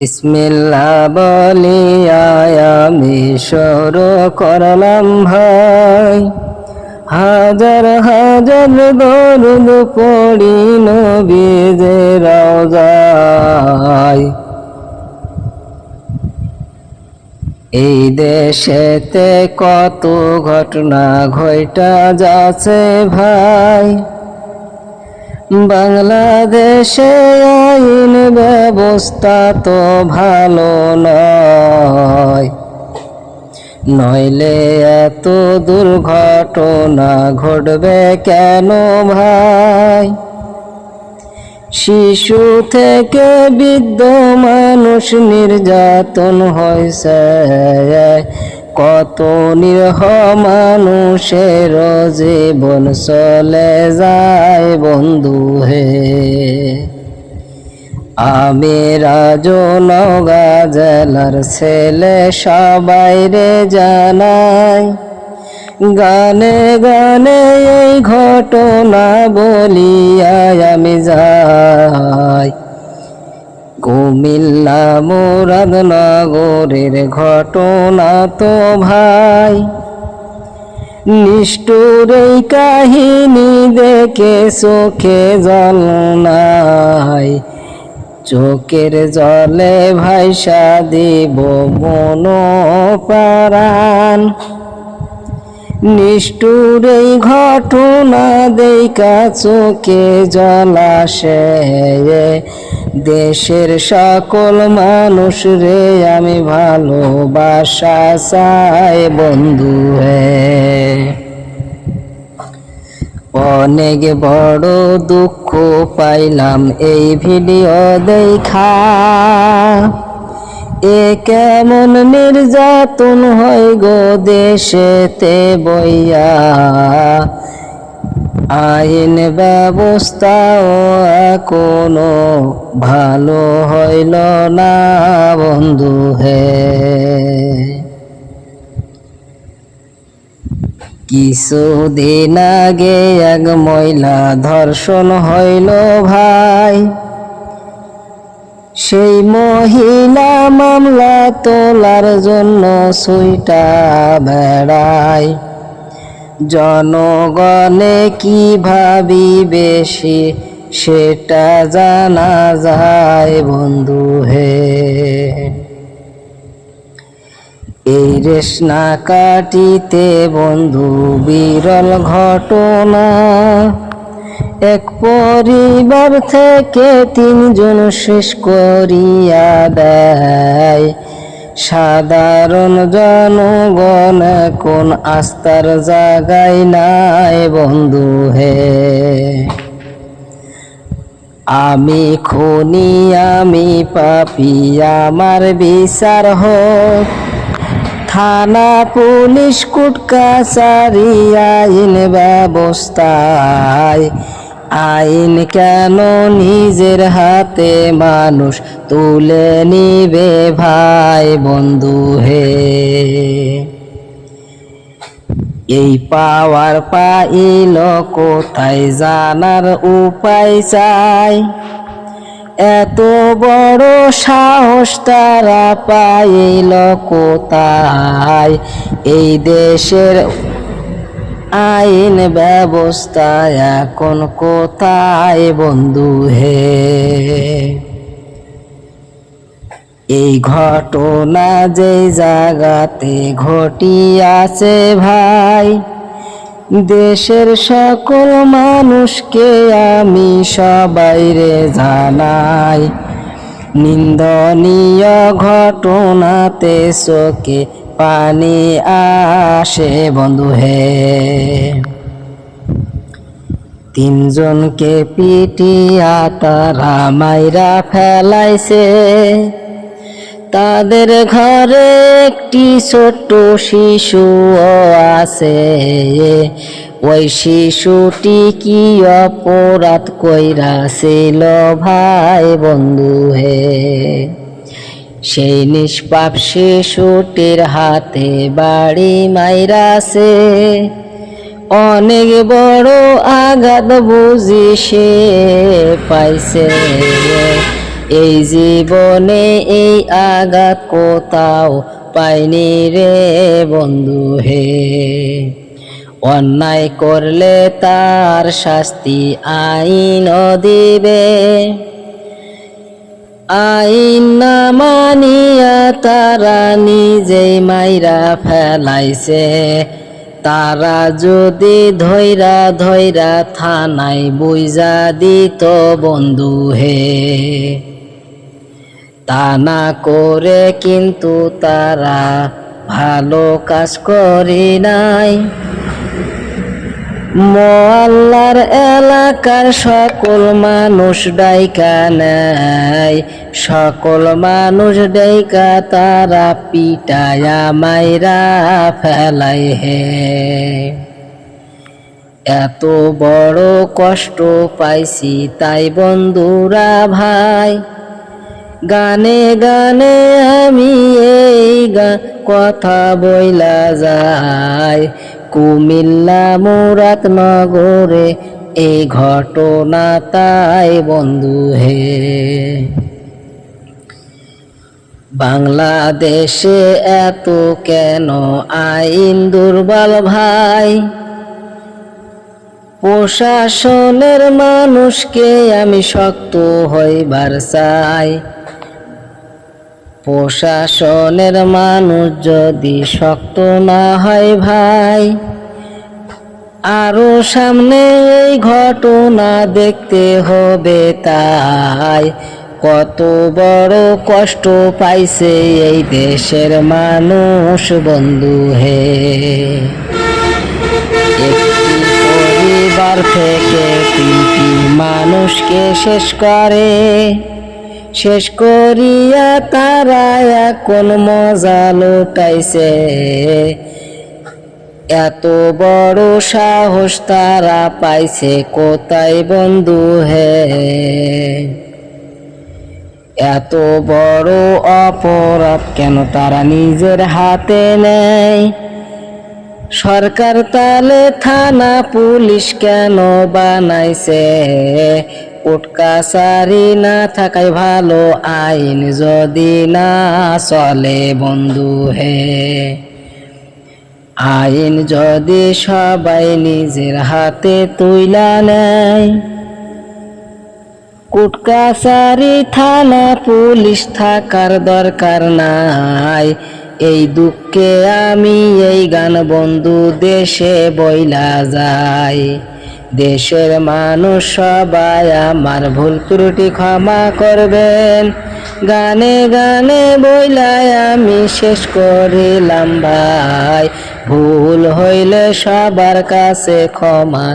বিসমিল্লা বলিয়া আমি শুরু করলাম ভাই। হাজার হাজার দরুদ পড়ি নবীজে রওজায় এই দেশেতে কত ঘটনা ঘটা যাচ্ছে ভাই। বাংলাদেশে আইন ব্যবস্থা তো ভালো নয়। নইলে এত দুর্ঘটনা ঘটবে কেন ভাই? শিশু থেকে বৃদ্ধ মানুষ নির্যাতন হয়েছে কত নিরহ মানুষের জীবন চলে যায় বন্ধু হে। আমি রাজু নগা জেলার ছেলে সবাই রে জানাই, গানে গানে এই ঘটনা বলিয়া আমি যাই। কুমিল্লা মুরাদনগরের ঘটনা তো ভাই। নিষ্ঠুর কাহিনী দেখে চোখে জল নাই। চোখের জলে ভাইসা দিব মন পারান নিষ্ঠুর ঘটনা দেখা চোখে জলাশে দেশের সকল মানুষ রে, আমি ভালোবাসা চাই বন্ধু হে। অনেক বড় দুঃখ পাইলাম এই ভিডিও দেখা। এ কেমন নির্যাতন হয় গো দেশেতে বইয়া। আইন ব্যবস্থাও কোনো ভালো হইল না বন্ধু হে। কিছুদিন আগে এক মহিলা ধর্ষণ হইল ভাই। সেই মহিলা মামলা তোলার জন্য সুইটা বেড়ায়। জনগণে কি ভাবি বেশি, সেটা জানা যায় বন্ধু হে। এই রেশনা কাটিতে বন্ধু বিরল ঘটনা। এক পরিবার থেকে তিনজন শেষ করিয়া দেয়। সাধারণ জনগণ কোন আস্থার জাগায় নাই, বন্ধু হে। আমি খুনি, আমি পাপি, আমার বিচার হোক। থানা, পুলিশ কুট কাছারি আইন ব্যবস্থায় আইন কেন নিজের হাতে মানুষ তুলে নিবে ভাই বন্ধু হে? এই পাওয়ার পাইল কোথায় জানার উপায় চাই? এত বড় সাহস তারা পাইল কোথায়? এই দেশের আইন ব্যবস্থা এখন কোথায় বন্ধু হে? এই ঘটনা যে জায়গাতে ঘটিয়াছে ভাই, দেশের সকল মানুষকে আমি সবাই রে জানাই, নিন্দনীয় ঘটনাতে চোখে পানি আসে বন্ধু হে। তিনজনকে পিটিয়া তারা মাইরা ফেলাইছে। তাদের ঘরে একটি ছোট্ট শিশু আছে। ওই শিশুটি কি অপরাধ কইরাছিল ভাই বন্ধু হে। সেই নিষ্পাপ শিশুটির হাতে বাড়ি মাইরাছে। অনেক বড় আঘাত বুঝি সে পাইছে। এই জীবনে এই আঘাত কোথাও পাইনি রে বন্ধু হে। অন্যায় করলে তার শাস্তি আইন দিবে। আইন না মানিয়া তারা নিজেই মাইরা ফেলাইছে। তারা যদি ধৈরা ধৈরা থানায় বুঝা দিত বন্ধু হে। তা না করে কিন্তু তারা ভালো কাজ করি নাই। মোয়াল্লার এলাকার সকল মানুষ ডাইকা নেয়। সকল মানুষ ডাইকা তারা পিটায়া মাইরা ফেলাই হে। এত বড় কষ্ট পাইছি তাই বন্ধুরা ভাই, গানে গানে আমি এই গা কথা বইলা যায় কুমিল্লা মুরাদনগরে এই ঘটনা তাই বন্ধু হে। বাংলাদেশে এত কেন আইন দুর্বল ভাই? প্রশাসনের মানুষকে আমি শক্ত হইবার চাই। প্রশাসনের মানুষ যদি শক্ত না হয় ভাই, আরও সামনে এই ঘটনা দেখতে হবে তাই। কত বড় কষ্ট পাইছে এই দেশের মানুষ বন্ধু হে। একটি পরিবার থেকে তিনটি মানুষকে শেষ করে। শেষ করিয়া তারা এখন মজা লুটাইছে। এত বড় সাহস তারা পাইছে কোথায় বন্ধু হে। এত বড় অপরাধ কেন তারা নিজের হাতে নেয়? সরকার তালে থানা পুলিশ কেন বানাইছে? কোর্ট কাছারি না থাকায় ভালো আইন যদি না চলে বন্ধু হে। আইন যদি সবাই নিজের হাতে তুইলা নেয়। কোর্ট কাছারি থানা পুলিশ থাকার দরকার নাই। এই দুঃখে আমি এই গান বন্ধু দেশে বইলা যাই। দেশের মানুষ সবাই আমার ভুল ত্রুটি ক্ষমা করবেন। গানে গানে বইলাই আমি শেষ করিলাম ভাই। ভুল হইলে সবার কাছে ক্ষমা